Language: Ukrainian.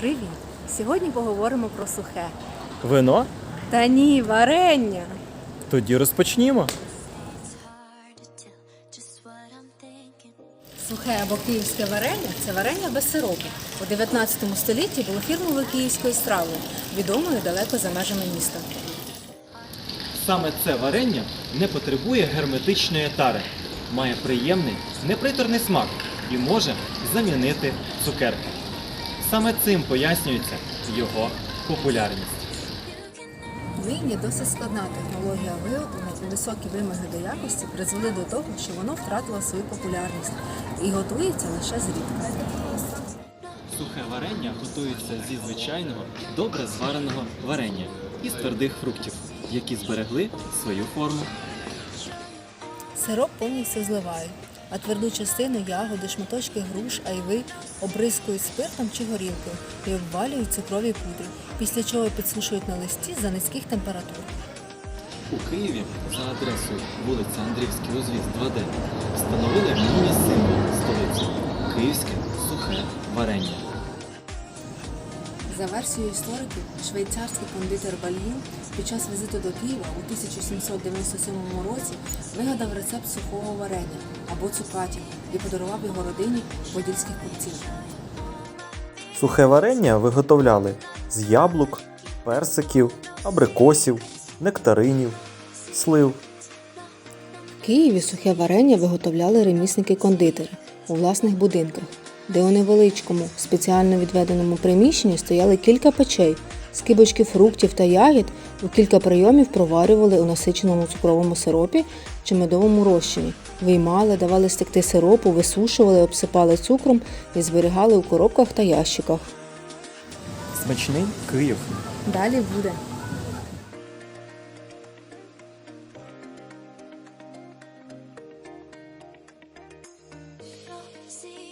Привіт! Сьогодні поговоримо про сухе. Вино? Та ні, варення. Тоді розпочнімо. Сухе або київське варення це варення без сиропу. У 19 столітті було фірмовою київською стравою, відомою далеко за межами міста. Саме це варення не потребує герметичної тари, має приємний, неприторний смак і може замінити цукерки. Саме цим пояснюється його популярність. Нині досить складна технологія виготовлення і високі вимоги до якості призвели до того, що воно втратило свою популярність і готується лише зрідка. Сухе варення готується зі звичайного, добре звареного варення із твердих фруктів, які зберегли свою форму. Сироп повністю зливають, а тверду частину ягоди, шматочки груш, айви обрискують спиртом чи горілкою і обвалюють цукрові пудри, після чого підсушують на листі за низьких температур. У Києві за адресою вулиця Андрівський узвіз 2D встановили міні-символ столиці Київське сухе варення. За версією істориків, швейцарський кондитер Бальїн під час візиту до Києва у 1797 році вигадав рецепт сухого варення або цукаті і подарував його родині подільських купців. Сухе варення виготовляли з яблук, персиків, абрикосів, нектаринів, слив. В Києві сухе варення виготовляли ремісники-кондитери у власних будинках, де у невеличкому спеціально відведеному приміщенні стояли кілька печей, скибочки фруктів та ягід у кілька прийомів проварювали у насиченому цукровому сиропі чи медовому розчині, виймали, давали стекти сиропу, висушували, обсипали цукром і зберігали у коробках та ящиках. Смачний Київ. Далі буде. See